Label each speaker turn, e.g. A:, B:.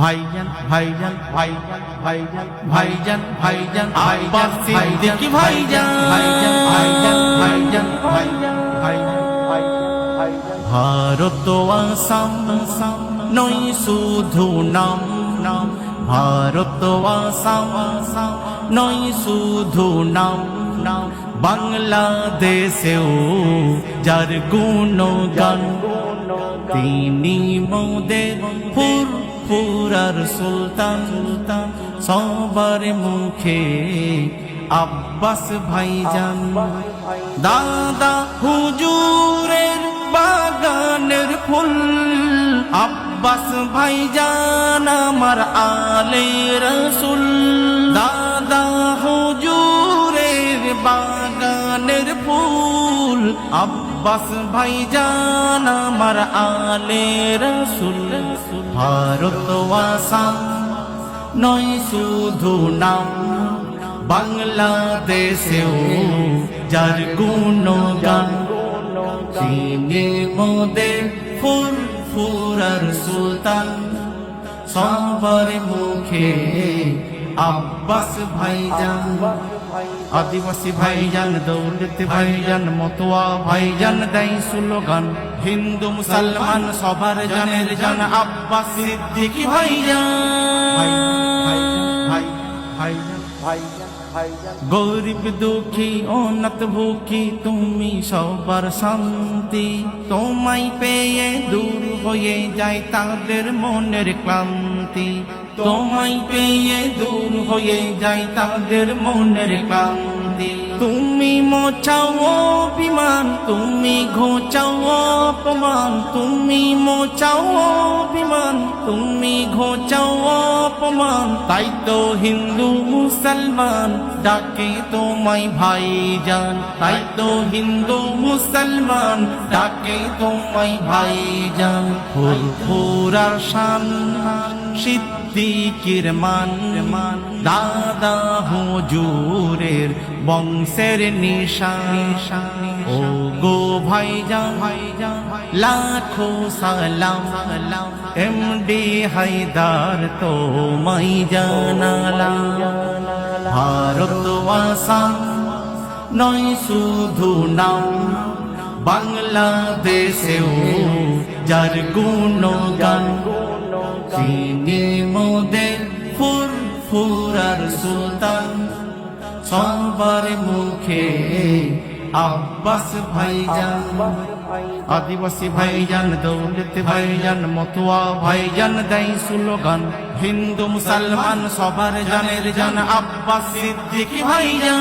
A: ভাইজান ভাইজান ভাইজান ভাইজান ভাইজান ভাইজান ভাইজান সিদ্দিকি ভাইজান ভাইজান। ভাইজান ভাইজান ভারত আসাম নই শুধু নাম নাম। ভারত আসাম নই শুধু নাম নাম। বাংলাদেশেও যার গুণগান তিনি মোদের ফুর ফুরার সুলতান সুলতান, সবার মুখে আব্বাস ভাইজান। দাদা হুজুরের বাগানের ফুল, আব্বাস ভাইজান আমার আলে রসুল। দাদা হুজুরের বাগানের ফুল, আব্বাস ভাইজান, আমার আলে রসুল। ভারত আসাম নয় শুধু নাম, বাংলাদেশেও যার গুণগান। তিনি মোদের ফুর ফুরার সুলতান, সবার মুখে আব্বাস ভাইজান। আদিবাসী ভাইজান, দৌলত ভাইজান, মতোয়া ভাইজান দেয় স্লোগান। হিন্দু মুসলমান সবার জানের জান, আব্বাস সিদ্দিকি ভাইজান। গরিব দুঃখী, অনাথ ভুখী, তুমি সবার শান্তি। তোমায় পেয়ে দূর হয়ে যায় তাদের মনের ক্লান্তি। তোমায় পেয়ে দূর হয়ে যায় তাদের মনের ক্লান্তি। তুমি মোছাও অভিমান, তুমি ঘোচাও অপমান। তুমি মোছাও অভিমান, তুমি ঘোচাও অপমান, তাই তো হিন্দু মুসলমান, ডাকে তোমায় ভাইজান। তাই তো হিন্দু মুসলমান, ডাকে তোমায় ভাইজান। ফুল ফুরা শান, সিদ্দিকির মান মান, দাদা হুজুরের বংশের নিশান। ও গো ভাইজান ভাইজান লাখো সালাম। এমডি হায়দার তো মাই জানালা। ভারত নয় শুধু নাম, বাংলাদেশেও যার গুণগান। তিনি মোদের ফুর ফুরার সুলতান, সবার মুখে আব্বাস ভাইজান, আদিবাসী ভাইজান, দৌলত ভাইজান, মতুয়া ভাইজান দেয় স্লোগান, হিন্দু মুসলমান সবার জানের জান আব্বাস সিদ্দিকি ভাইজান।